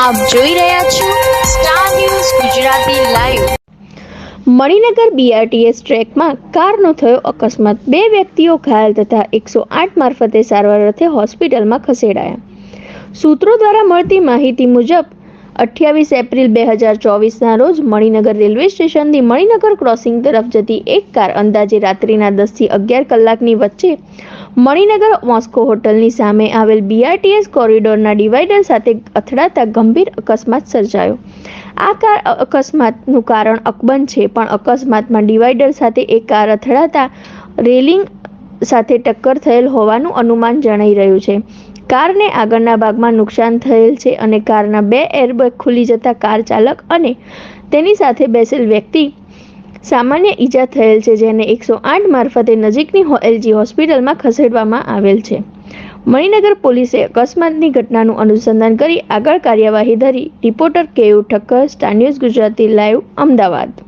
આપ જોઈ રહ્યા છો star news Gujarati live Maninagar BRTS ટ્રેકમાં કારનો થયો અકસ્માત. બે વ્યક્તિઓ ઘાયલ તથા એકસો આઠ મારફતે સારવાર અર્થે હોસ્પિટલમાં ખસેડાયા. સૂત્રો દ્વારા મળતી માહિતી મુજબ, અઠ્યાવીસ એપ્રિલ બે હજાર ચોવીસના રોજ મણિનગર રેલવે સ્ટેશનથી મણિનગર ક્રોસિંગ તરફ જતી એક કાર અંદાજે રાત્રિના દસથી અગિયાર કલાકની વચ્ચે મણિનગર મોસ્કો હોટલની સામે આવેલ બીઆરટીએસ કોરિડોરના ડિવાઈડર સાથે અથડાતા ગંભીર અકસ્માત સર્જાયો. આ કાર અકસ્માતનું કારણ અકબંધ છે, પણ અકસ્માતમાં ડિવાઈડર સાથે એક કાર અથડાતા રેલિંગ સાથે ટક્કર થયેલ હોવાનું અનુમાન જણાઈ રહ્યું છે. કારને આગળના ભાગમાં નુકસાન થયેલ છે અને કારના બે એરબેગ ખુલી જતા કાર ચાલક અને તેની સાથે બેસેલ વ્યક્તિ સામાન્ય ઈજા થયેલ છે, જેને એકસો આઠ મારફતે નજીકની એલજી હોસ્પિટલમાં ખસેડવામાં આવેલ છે. મણિનગર પોલીસે અકસ્માતની ઘટનાનું અનુસંધાન કરી આગળ કાર્યવાહી ધરી reporter K U Thakkar, star news Gujarati live, Ahmedabad.